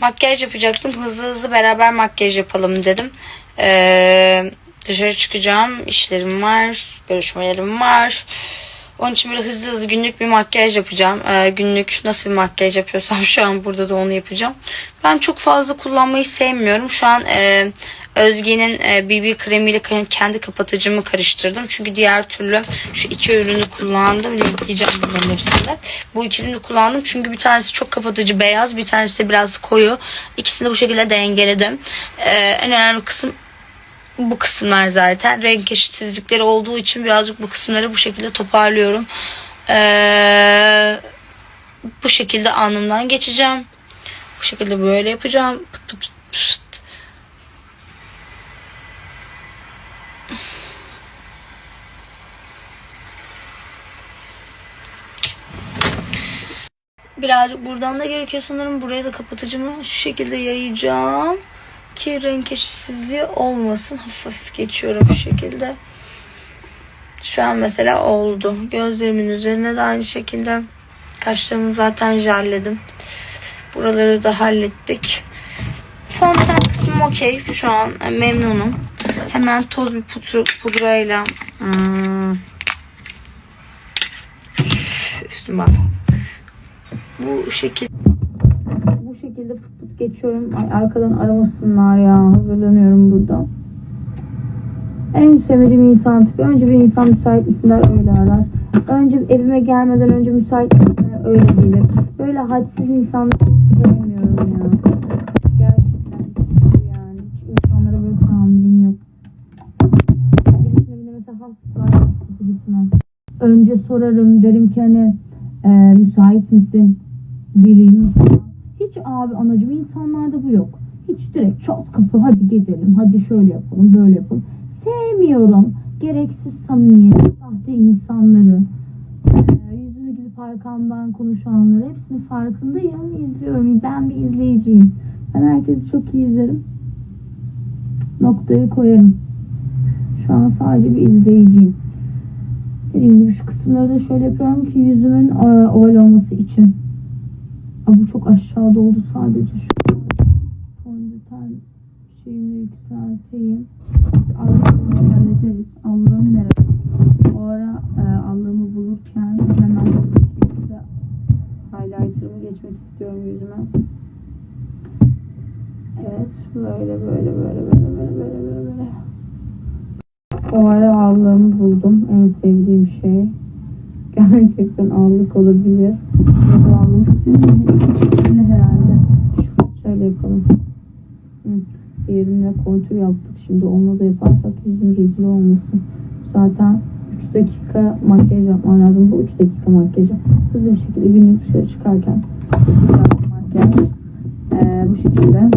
Makyaj yapacaktım. Hızlı hızlı beraber makyaj yapalım dedim. Ee, dışarı çıkacağım. İşlerim var. Görüşmelerim var. Onun için böyle hızlı hızlı günlük bir makyaj yapacağım. Ee, günlük nasıl bir makyaj yapıyorsam şu an burada da onu yapacağım. Ben çok fazla kullanmayı sevmiyorum. Şu an e, Özge'nin e, BB kremiyle ke- kendi kapatıcımı karıştırdım. Çünkü diğer türlü şu iki ürünü kullandım. Linkleyeceğim bunların hepsini. Bu iki kullandım. Çünkü bir tanesi çok kapatıcı beyaz. Bir tanesi de biraz koyu. İkisini bu şekilde dengeledim. Ee, en önemli kısım bu kısımlar zaten renk eşitsizlikleri olduğu için birazcık bu kısımları bu şekilde toparlıyorum. Ee, bu şekilde alnımdan geçeceğim. Bu şekilde böyle yapacağım. Pıt pıt pıt. Birazcık buradan da gerekiyor sanırım. Buraya da kapatıcımı şu şekilde yayacağım. Ki renk eşitsizliği olmasın. Hafif hafif geçiyorum şu şekilde. Şu an mesela oldu. Gözlerimin üzerine de aynı şekilde. Kaşlarımı zaten jelledim. Buraları da hallettik. Fondöten kısmım okey. Şu an memnunum. Hemen toz bir pudra, pudrayla hmm, üstüme bu şekilde bu şekilde pıt pıt geçiyorum. Ay arkadan aramasınlar ya. Hazırlanıyorum burada. En sevmediğim insan tipi. Önce bir insan müsait misinler öyle arar. Önce evime gelmeden önce müsait misinler öyle gelir. Böyle hadsiz insanları sevmiyorum ya. Gerçekten yani. Hiç insanlara böyle tahammülüm yok. Birisine bile mesela hasta gitmem. Önce sorarım derim ki hani e, müsait misin? Bileyim falan. Hiç abi anacığım insanlarda bu yok. Hiç direkt çat kapı hadi gidelim hadi şöyle yapalım böyle yapalım. Sevmiyorum gereksiz samimiyet, sahte insanları. Ee, yüzüme gidip arkamdan konuşanları hepsinin farkındayım. izliyorum. Ben bir izleyiciyim. Ben herkesi çok iyi izlerim. Noktayı koyarım. Şu an sadece bir izleyiciyim. Dediğim gibi şu kısımları da şöyle yapıyorum ki yüzümün e, oval olması için. Ama çok aşağıda oldu sadece şu fondöten şeyimi yükselteyim. Allah'ım hallederiz. Allah'ım nerede? O ara e, Allah'ımı bulurken hemen highlighter'ımı geçmek istiyorum yüzüme. Evet böyle böyle böyle böyle böyle böyle böyle. O ara Allah'ımı buldum. En sevdiğim şey. Gerçekten allık olabilir. Sevdiğim ne herhalde. Şöyle yapalım. Hı. Diğerine kontür yaptık. Şimdi onu da yaparsak yüzüm rezil olmasın. Zaten 3 dakika makyaj yapmam lazım. Bu 3 dakika makyajı. Hızlı bir şekilde günlük dışarı çıkarken makyaj. Ee, bu şekilde